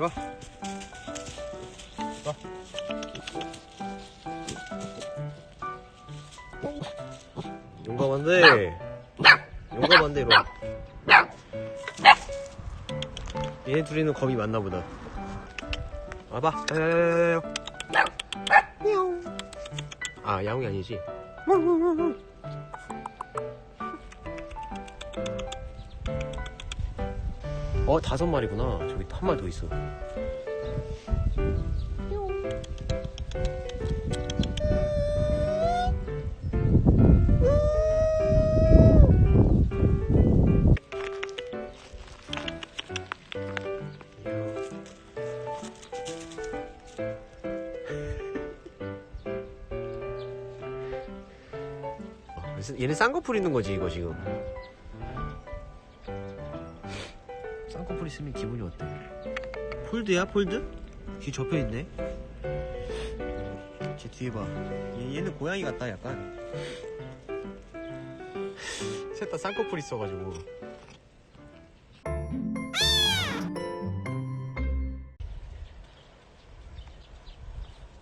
이리 와. 와. 용감한데. 용감한데, 이리 와. 얘네 둘이는 겁이 많나 보다. 와봐. 야야야야야. 아, 야옹이 아니지. 어, 다섯 마리구나. 저기 한 마리 더 있어. 어, 그래서 얘는 쌍꺼풀 있는 거지, 이거 지금. 쌍꺼풀 있으면 기분이 어때? 폴드야, 폴드? 귀 접혀있네? 쟤 뒤에 봐. 얘, 얘는 고양이 같다, 약간. 셋다 쌍꺼풀 있어가지고.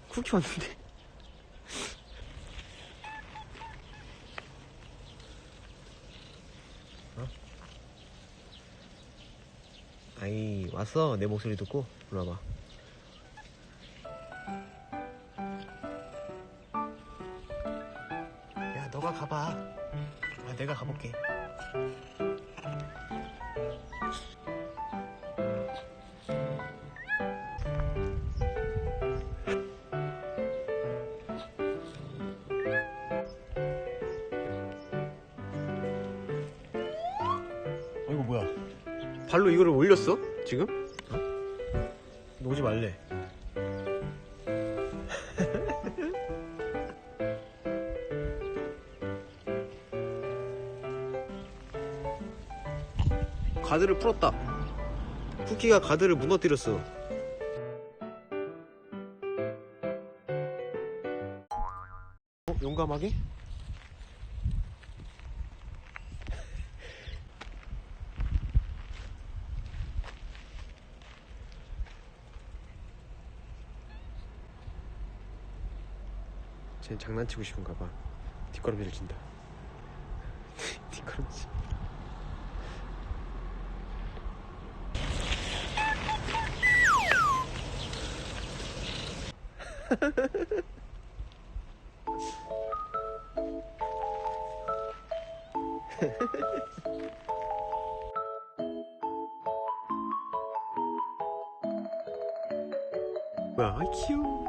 쿠키 왔는데. 아이 왔어. 내 목소리 듣고. 일로 와봐. 야 너가 가봐. 아 내가 가볼게. 어 이거 뭐야 발로 이거를 올렸어? 지금? 어? 놓지 말래. 가드를 풀었다. 쿠키가 가드를 무너뜨렸어. 어? 용감하게? 쟤는 장난치고 싶은가 봐. 뒷걸음질을 친다. 뒷걸음질. 뭐야, 귀여워.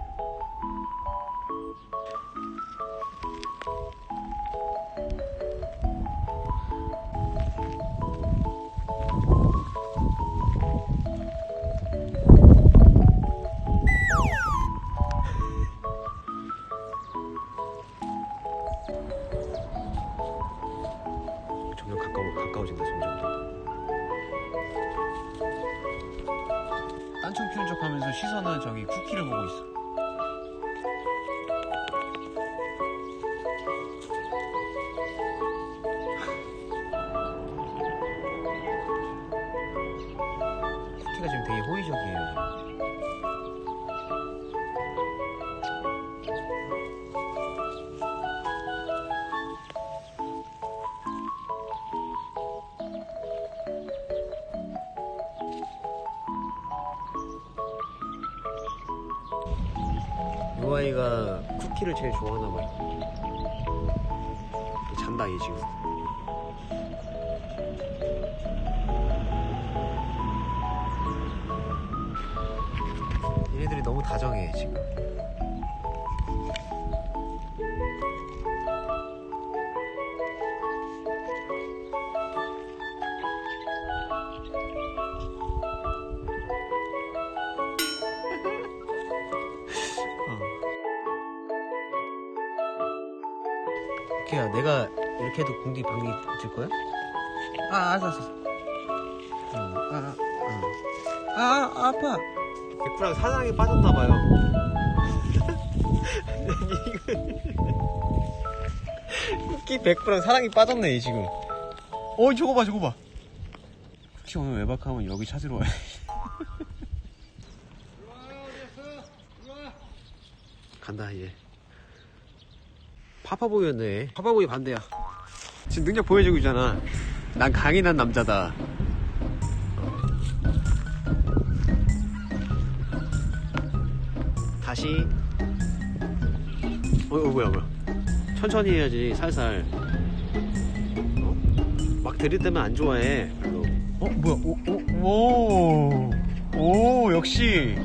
가까워 가까워진다 점점 딴청 피운 척 하면서 시선은 저기 쿠키를 보고 있어. 쿠키가 지금 되게 호의적이에요 이 아이가 쿠키를 제일 좋아하나 봐요. 잔다 얘 지금. 얘네들이 너무 다정해 지금. 어떻게 해? 내가 이렇게 해도 공기 방귀 붙을 거야? 아, 아, 알았어, 알았어. 어, 아, 아, 어. 아. 아, 아 아파. 백프랑 사랑에 빠졌나봐요. 쿠키 백프랑 사랑이 빠졌네, 얘 지금. 어, 저거 봐, 저거 봐. 쿠키 오늘 외박하면 여기 찾으러 와야 간다, 얘. 파파보이였네. 파파보이 반대야. 지금 능력 보여주고 있잖아. 난 강인한 남자다. 다시. 어, 어 뭐야 뭐야. 천천히 해야지 살살. 어? 막 들이대면 안 좋아해 별로. 어 뭐야? 오오오 오, 오, 역시